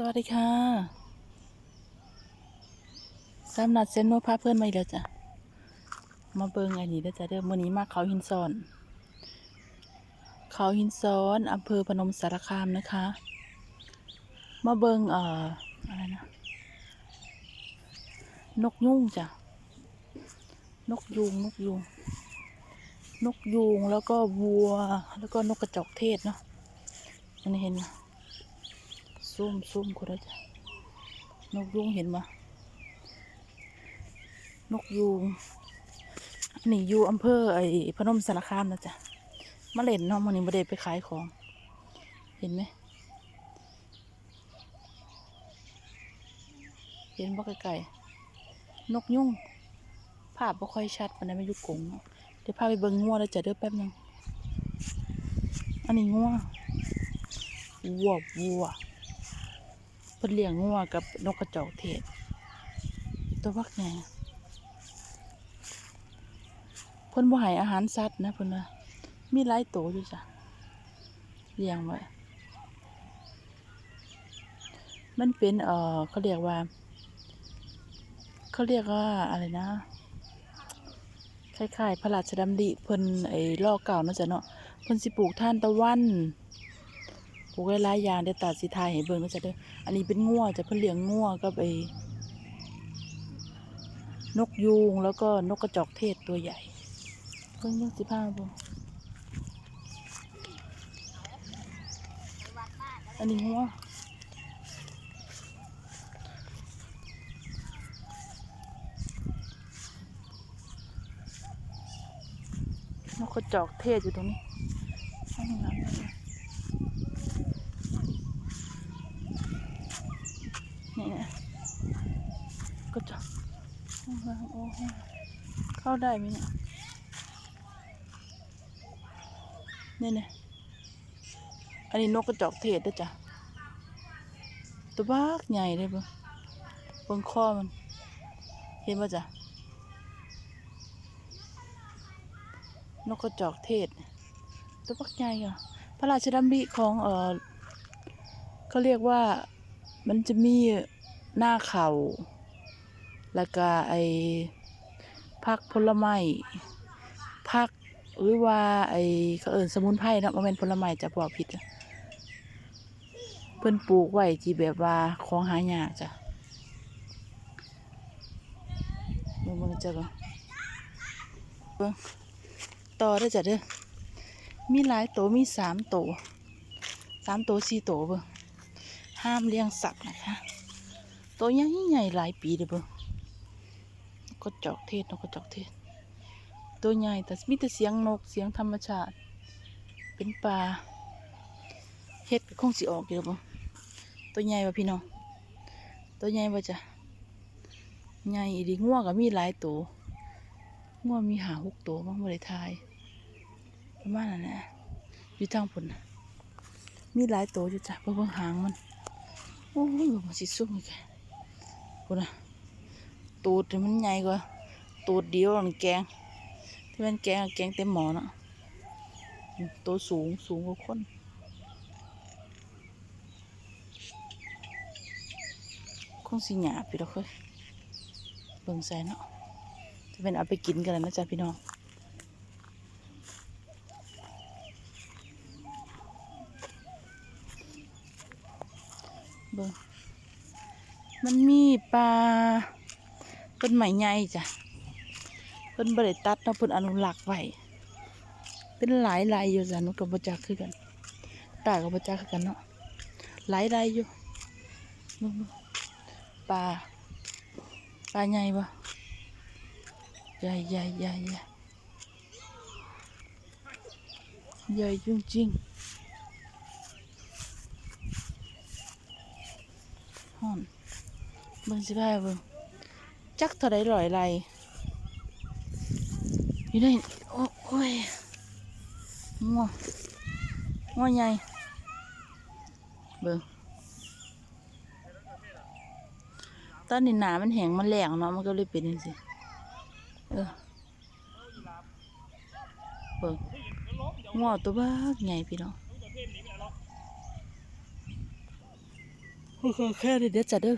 สวัสดีค่ะสำนักเซนโนพาเพื่อนมาอีกแล้วจ้ะ มาเบิงอันนี้แล้วจ้ะเด้อมื้อนี้มาเขาหินซ้อน เขาหินซ้อนอำเภอพนมสารคามนะคะ มาเบิงเอ่ออะไรนะ นกยุงจ้ะ นกยูงนกยูงนกยูงแล้วก็วัวแล้วก็นกกระจอกเทศเนาะอันเห็นไหม ซุ่มซุ่มคนละจ้ะนกยุงเห็นมะนกยูงอันนี้อยู่อำเภอไอ้พนมสารคามนะจ๊ะมาเล่นเนาะมันนี้มาเด็ไปขายของ เห็นไหมเห็นบ่ไกลๆนกยุงภาพบ่ค่อยชัดปานใดไม่ยู่กงเนาะเดี๋ยวพาไปเบิ่งงัวแล้วจะเด้อแป๊บนึง อันนี้งัววัววัว เพิ่นเลี้ยงงัวกับนกกระจอกเทศ ตัวบักใหญ่เพิ่นบ่ให้อาหารสัตว์นะเพิ่นว่ามีหลายโตวอยู่จ้ะเลี้ยงไว้มันเป็นเออเขาเรียกว่า เขาเรียกว่าอะไรนะคล้ายๆพระราชดำริเพิ่นไอ้ล่อเก่านาะจ้ะเนาะเพิ่นสิปลูกท่านตะวัน ลูกหลายๆอย่างเดี๋ยวตาสิทายให้เบิ่งก็จะเด้ออันนี้เป็นงัวจะเพิ่นเลี้ยงงัวกับไอ้นกยูงแล้วก็นกกระจอกเทศตัวใหญ่เพิ่งยังสิพาบ่อันนี้งัวนกกระจอกเทศอยู่ตรงนี้ข้างหลังนี่ นี่นะก็จะโอ้โหโอ้โห เข้าได้ไหมเนี่ยนี่เนี่ยอันนี้นกกระจอกเทศด้วยจ้ะตัวบ้ากใหญ่เลยบ่บิ่งคอมัน เห็นป่ะจ้ะนกกระจอกเทศ ตัวบักใหญ่อะพระราชดำริของเออเขาเรียกว่ามันจะมีหน้าเขาแล้วก็ไอ พักผลไม้พักหรือว่าไอ้เขาเอิ้นสมุนไพรเนาะบ่แม่นผลไม้จะบอกผิดเพิ่นปลูกไว้ที่แบบว่าของหายากจ้ะเบิ่งเบิ่งจะก่อนเบิ่งต่อเด้จ้ะเด้อมีหลายโตวมีสามโตวสามโตวสี่โตวเบิ่งห้ามเลี้ยงสัตว์นะคะตัวใหญ่ใหญ่หลายปีเด้อเบิ่ง ระจอกเทศนกกระจอกเทศ ตัวใหญ่แต่มีแต่เสียงนกเสียงธรรมชาติ เป็นป่าเฮ็ดคงสิออกอยู่เด้อเบิ่ตัวใหญ่ว่ะพี่น้องตัวใหญ่ว่ะจ้ะใหญ่อีดีง่วงก็มีหลายตัวง่วงมีหาหกตัวบ้างบ่ไทายประมาณนั้นแหละอยู่ทางพุ่นน่ะมีหลายตัวอยู่จ้ะเบิ่งเบิ่งหางมันโอ้ยมันสิสุ่มอีกกูนะ ตูดมันใหญ่กว่า ตูดเดียวนั่นแกง ที่เป็นแกงแกงเต็มหมอนะตัวสูงสูงกว่าคนคงสิหยาพี่ดอกเอ้ยเบิ่งใส่เนาะจะเป็นเอาไปกินกันแล้วนะจ๊ะพี่น้องเบิ่งมันมีปลา ต้นไม้ใหญ่จ้ะเพิ่นบ่ได้ตัดเนาะเพิ่นอนุรักษ์ไว้เป็นหลายลายอยู่จ้ะนุกับบ่จักคือกันตากับบ่จักคือกันเนาะหลายลายอยู่เบิ่งๆปลาปลาใหญ่บ่ใหญ่ใหญ่ใหญ่ใหญ่ใหญ่จริงๆฮ้อนเบิ่งสิพาเบิ่ง จักเท่าใดร้อยไรอยู่ในโอ้โอ้ยงัวงัวใหญ่เบิ่งตอนนี้หนามันแห้งมันแหลงเนาะมันก็เลยเป็นจังซี่เออเบิ่งงัวตัวบ้าใหญ่พี่น้องโอเคแค่นี้เดี๋ยวจะเด้อ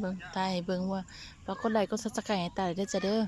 เบิ่งตายเบิ่งว่าปรากฏไลค์ก็สักไก่ให้ตายเด้อจะเด้อ